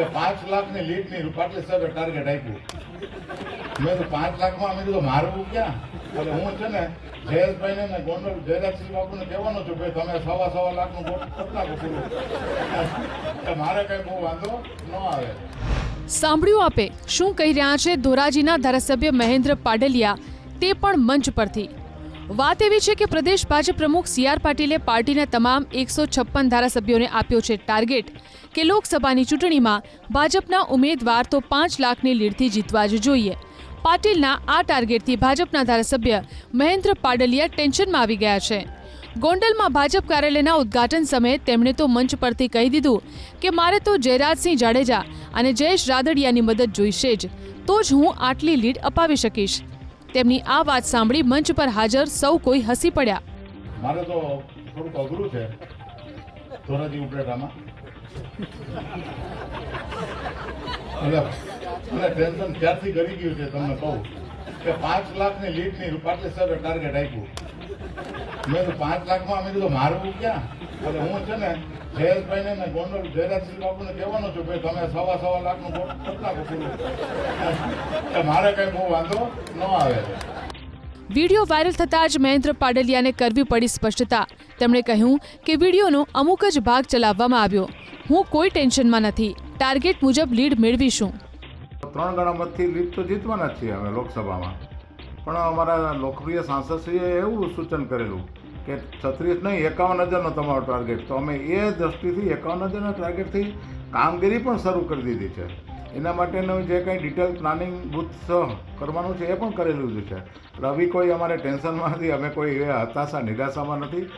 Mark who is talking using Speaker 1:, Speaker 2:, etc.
Speaker 1: કે પાંચ લાખની લીડની રૂપાટલી સાહેબે ટાર્ગેટ આપ્યું. મેં તો પાંચ લાખમાં અમે કીધું, મારવું ક્યાં? એટલે હું છે ને, જયેશભાઈને ને ગોંડલ જયરાજસિંહ બાપુને કહેવાનો છું, ભાઈ, તમે સવા સવા લાખનું ગોટ કરી પૂરું મારે કંઈ બહુ વાંધો ન આવે.
Speaker 2: સાંભળ્યું આપે શું કહી રહ્યા છે ધોરાજીના ધારાસભ્ય મહેન્દ્ર પાડલિયા તે પણ મંચ પરથી. વાત એવી છે કે પ્રદેશ ભાજપ પ્રમુખ સી આર પાટીલે પાર્ટીના તમામ એકસો છપ્પન ધારાસભ્યોને આપ્યો છે ટાર્ગેટ કે લોકસભાની ચૂંટણીમાં ભાજપના ઉમેદવાર તો પાંચ લાખની લીડથી જીતવા જ જોઈએ. પાટીલના આ ટાર્ગેટથી ભાજપના ધારાસભ્ય મહેન્દ્ર પાડલિયા ટેન્શનમાં આવી ગયા છે. ગોંડલમાં ભાજપ કાર્યાલયના ઉદ્ઘાટન સમયે તેમણે તો મંચ પરથી કહી દીધું કે મારે તો જયરાજસિંહ જાડેજા અને જયેશ રાદડિયાની મદદ જોઈશે જ. તો જ હું આટલી લીડ અપાવી શકીશ. તેમની આ વાત સાંભળી મંચ પર હાજર સૌ કોઈ હસી પડ્યા.
Speaker 1: મારે તો થોડુંક અઘરું છે. ધોરાજી ઉપલેટામાં. મને ટેન્શન ક્યારથી કરી ગયું છે તમને કહું? કે પાંચ લાખની લીડની પાટલી સર ટાર્ગેટ આપ્યું. મેં પાંચ લાખમાં અમે કીધું મારવું ક્યાં? એટલે હું છે ને જયેશભાઈ ને ગોંડલ જયરાજસિંહ બાપુને કહેવાનો છું ભાઈ તમે સવા સવા લાખનું કરી નાખો મારે કઈ બહુ વાંધો ન આવે.
Speaker 2: વીડિયો વાયરલ થતાં જ મહેન્દ્ર પાડલિયાને કરવી પડી સ્પષ્ટતા. તેમણે કહ્યું કે વિડીયોનો અમુક જ ભાગ ચલાવવામાં આવ્યો. હું કોઈ ટેન્શનમાં નથી. ટાર્ગેટ મુજબ લીડ મેળવીશું.
Speaker 1: ત્રણ ગણા મતથી લીડ તો જીતવાના જ છીએ અમે લોકસભામાં. પણ અમારા લોકપ્રિય સાંસદશ્રીએ એવું સૂચન કરેલું કે છત્રીસ નહીં, એકાવન હજારનો તમારો ટાર્ગેટ તો અમે એ દ્રષ્ટિથી એકાવન હજારના ટાર્ગેટથી કામગીરી પણ શરૂ કરી દીધી છે. એના માટેનું જે કંઈ ડિટેલ પ્લાનિંગ બુથ કરવાનું છે એ પણ કરેલું છે. રવિ કોઈ અમારે ટેન્શનમાં નથી અમે કોઈ હતાશા, નિરાશામાં નથી.